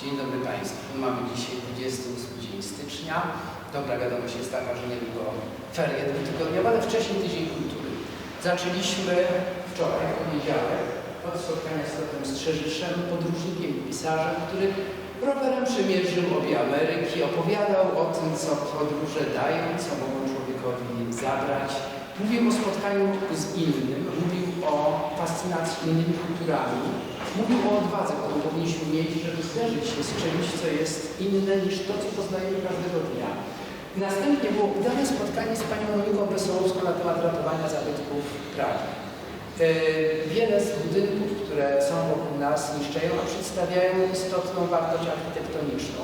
Dzień dobry Państwu. Mamy dzisiaj 28 dzień stycznia. Dobra wiadomość jest taka, że niedługo ferie dwutygodniowe, ale wcześniej Tydzień Kultury. Zaczęliśmy wczoraj, w poniedziałek, od spotkania z Piotrem Strzeżyszem, podróżnikiem i pisarzem, który rowerem przemierzył obie Ameryki, opowiadał o tym, co podróże dają, co mogą człowiekowi zabrać. Mówił o spotkaniu z innym, mówił o fascynacji innymi kulturami, mówił o odwadze, którą powinniśmy mieć, żeby zderzyć się z czymś, co jest inne niż to, co poznajemy każdego dnia. Następnie było udane spotkanie z panią Moniką Wesołowską na temat ratowania zabytków Pragi. Yy, Wiele z budynków, które są wokół nas, niszczeją, a przedstawiają istotną wartość architektoniczną.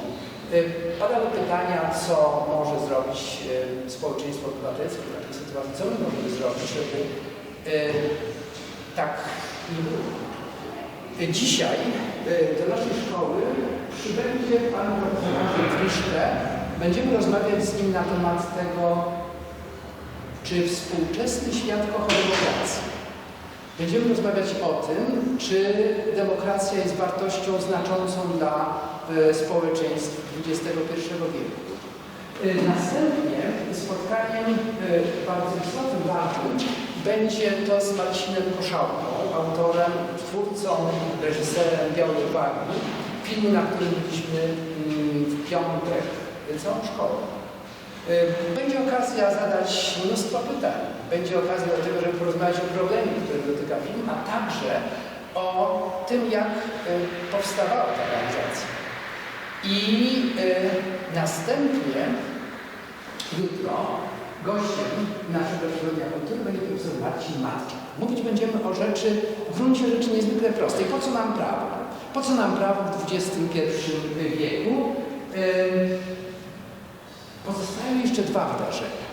Yy, Padały pytania, co może zrobić yy, społeczeństwo obywatelskie w takiej sytuacji, co my możemy zrobić, żeby tak nie było. Dzisiaj do naszej szkoły przybędzie pan profesor Friszke. Będziemy rozmawiać z nim na temat tego, czy współczesny świat kocha demokrację. Będziemy rozmawiać o tym, czy demokracja jest wartością znaczącą dla e, społeczeństw XXI wieku. E, Następnie spotkaniem bardzo istotnym, ważnym będzie to z Marcinem Koszałką, autorem, twórcą, reżyserem Białej Wagi, filmu, na którym byliśmy mm, w piątek całą szkołą. Y, Będzie okazja zadać mnóstwo pytań. Będzie okazja do tego, żeby porozmawiać o problemie, który dotyka film, a także o tym, jak y, powstawała ta realizacja. I y, następnie jutro gościem naszego tygodnia kultury będzie profesor Marcin Matczak. Mówić będziemy o rzeczy, w gruncie rzeczy niezwykle prostej. Po co nam prawo? Po co nam prawo w XXI wieku? Pozostają jeszcze dwa wydarzenia.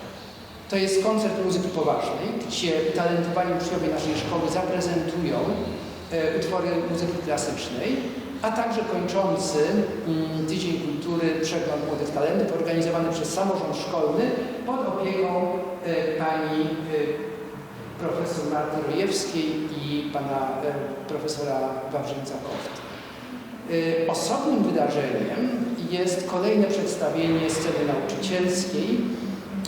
To jest koncert muzyki poważnej, gdzie talentowani uczniowie naszej szkoły zaprezentują e, utwory muzyki klasycznej, a także kończący mm, Tydzień Kultury Przegląd Młodych Talentów organizowany przez samorząd szkolny pod opieką e, pani e, profesor Marty Rojewskiej i pana profesora Wawrzyńca Kowta. Y, Osobnym wydarzeniem jest kolejne przedstawienie sceny nauczycielskiej.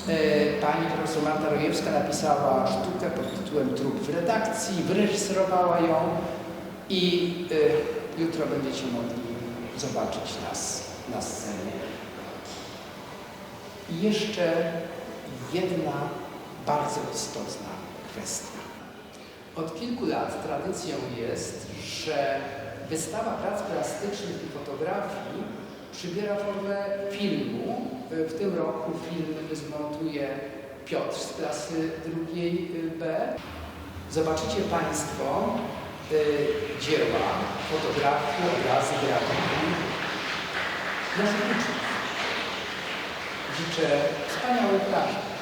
Y, Pani profesor Marta Rojewska napisała sztukę pod tytułem Trup w redakcji, wyreżyserowała ją i jutro będziecie mogli zobaczyć nas na scenie. I jeszcze jedna bardzo istotna kwestia. Od kilku lat tradycją jest, że Wystawa prac plastycznych i fotografii przybiera formę filmu. W tym roku film zmontuje Piotr z klasy drugiej B. Zobaczycie Państwo y, dzieła, fotografie, obrazy, grafiki naszych uczniów. Życzę wspaniałych wrażeń.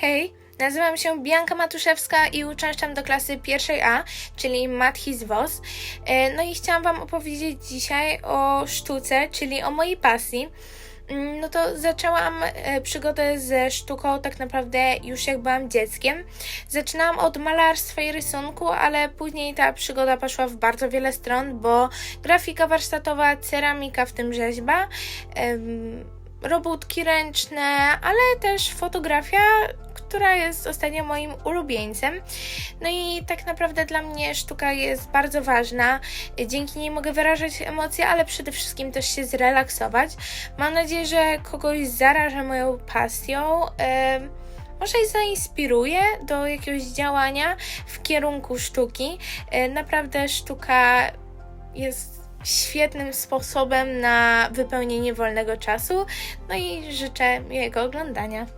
Hej, nazywam się Bianka Matuszewska i uczęszczam do klasy pierwszej A, czyli Mathis WOS. E, No i chciałam Wam opowiedzieć dzisiaj o sztuce, czyli o mojej pasji. Mm, No to zaczęłam e, przygodę ze sztuką tak naprawdę już jak byłam dzieckiem. Zaczynałam od malarstwa i rysunku, ale później ta przygoda poszła w bardzo wiele stron, bo grafika warsztatowa, ceramika, w tym rzeźba, robótki ręczne, ale też fotografia, która jest ostatnio moim ulubieńcem. No i tak naprawdę dla mnie sztuka jest bardzo ważna. Dzięki niej mogę wyrażać emocje, ale przede wszystkim też się zrelaksować. Mam nadzieję, że kogoś zarażę moją pasją. może i zainspiruje do jakiegoś działania w kierunku sztuki. E, Naprawdę sztuka jest świetnym sposobem na wypełnienie wolnego czasu. No i życzę miłego oglądania.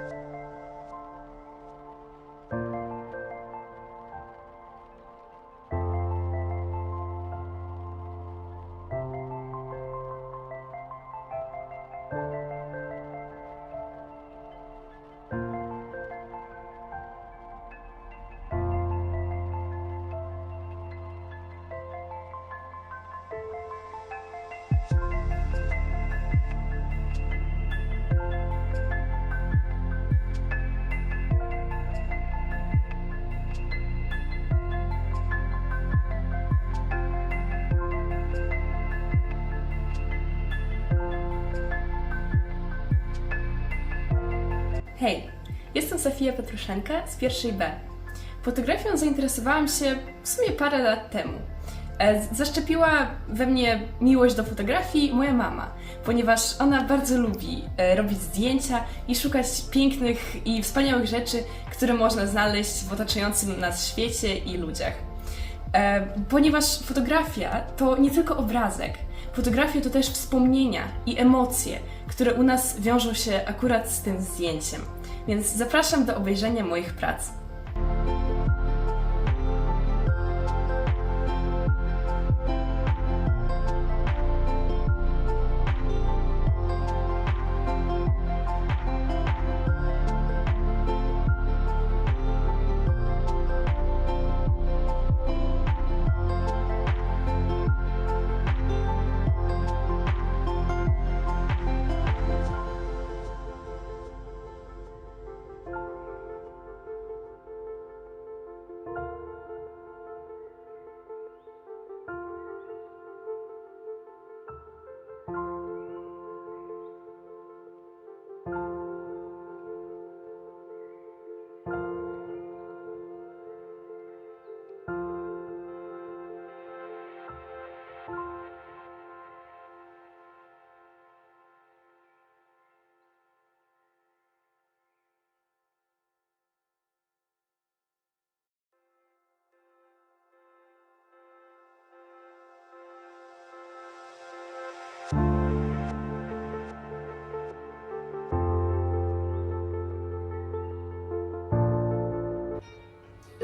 jestem Sofia Petruszenka z pierwszej B. Fotografią zainteresowałam się w sumie parę lat temu. E, Zaszczepiła we mnie miłość do fotografii moja mama, ponieważ ona bardzo lubi e, robić zdjęcia i szukać pięknych i wspaniałych rzeczy, które można znaleźć w otaczającym nas świecie i ludziach. E, ponieważ fotografia to nie tylko obrazek, fotografia to też wspomnienia i emocje, które u nas wiążą się akurat z tym zdjęciem. Więc zapraszam do obejrzenia moich prac.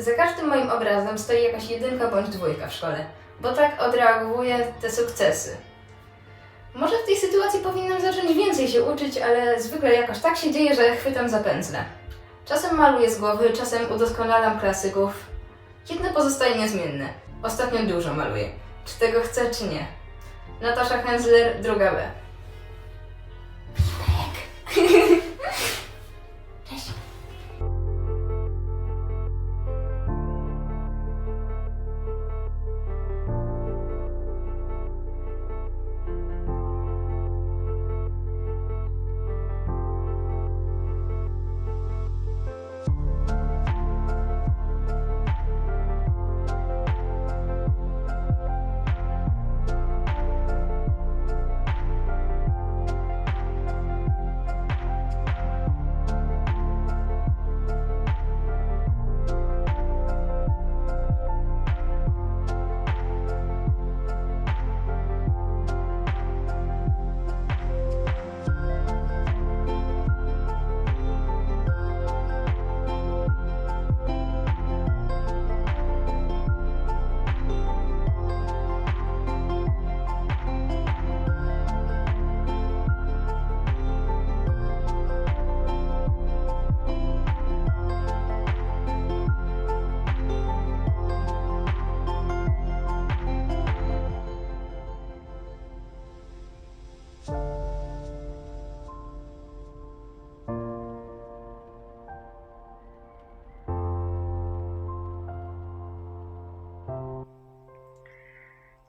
Za każdym moim obrazem stoi jakaś jedynka bądź dwójka w szkole, bo tak odreagowuję te sukcesy. Może w tej sytuacji powinnam zacząć więcej się uczyć, ale zwykle jakoś tak się dzieje, że chwytam za pętlę. Czasem maluję z głowy, czasem udoskonalam klasyków. Jedno pozostaje niezmienne. Ostatnio dużo maluję. Czy tego chcę, czy nie? Natasza Hensler, druga B.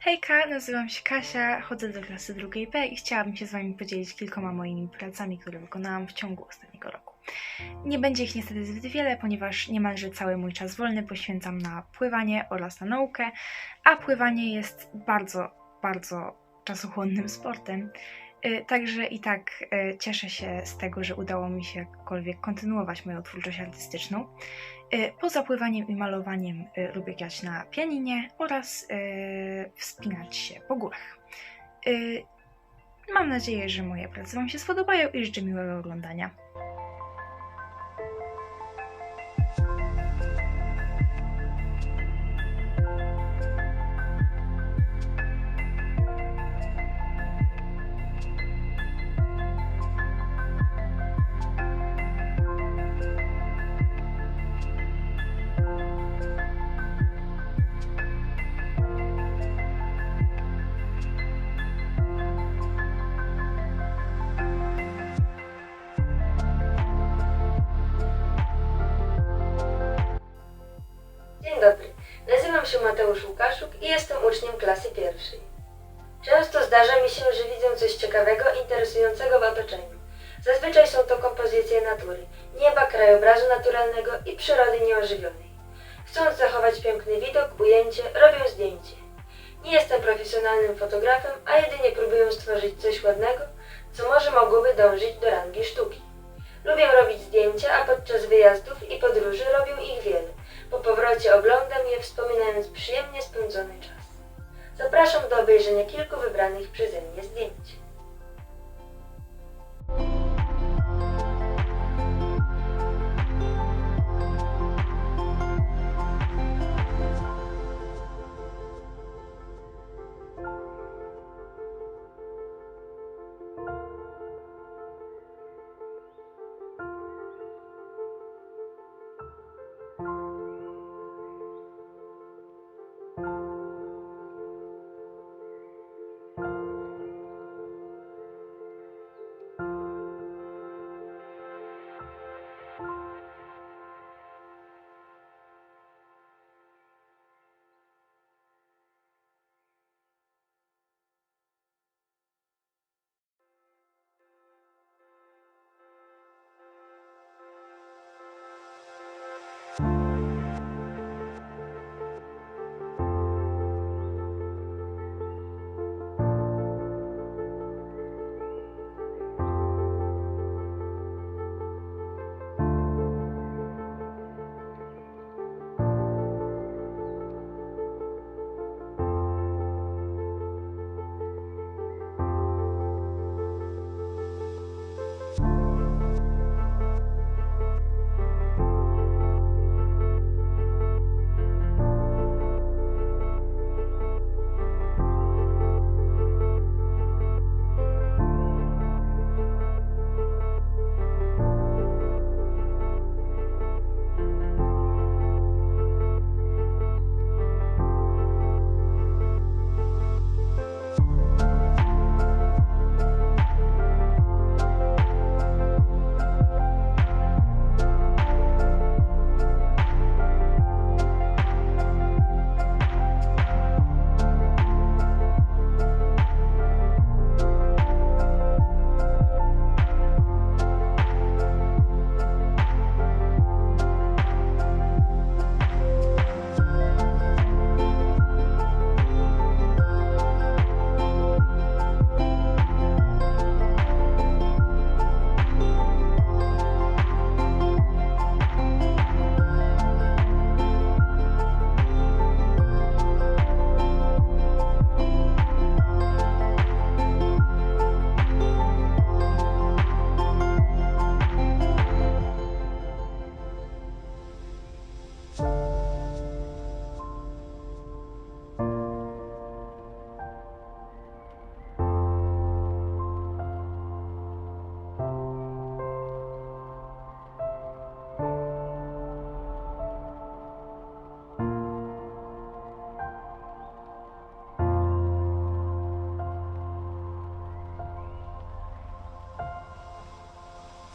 Hejka, nazywam się Kasia, chodzę do klasy drugiej B i chciałabym się z Wami podzielić kilkoma moimi pracami, które wykonałam w ciągu ostatniego roku. Nie będzie ich niestety zbyt wiele, ponieważ niemalże cały mój czas wolny poświęcam na pływanie oraz na naukę, a pływanie jest bardzo, bardzo czasochłonnym sportem. Y, Także i tak y, cieszę się z tego, że udało mi się jakkolwiek kontynuować moją twórczość artystyczną. Y, Poza pływaniem i malowaniem lubię grać na pianinie oraz wspinać się po górach. Mam nadzieję, że moje prace Wam się spodobają i życzę miłego oglądania. I jestem uczniem klasy pierwszej. Często zdarza mi się, że widzę coś ciekawego, interesującego w otoczeniu. Zazwyczaj są to kompozycje natury, nieba, krajobrazu naturalnego i przyrody nieożywionej. Chcąc zachować piękny widok, ujęcie, robię zdjęcie. Nie jestem profesjonalnym fotografem, a jedynie próbuję stworzyć coś ładnego, co może mogłoby dążyć do rangi sztuki. Lubię robić zdjęcia, a podczas wyjazdów i podróży robię ich wiele. Po powrocie oglądam je, wspominając przyjemnie spędzony czas. Zapraszam do obejrzenia kilku wybranych przeze mnie zdjęć.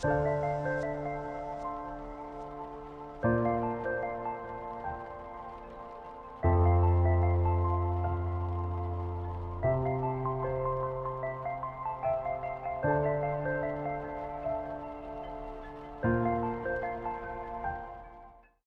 Música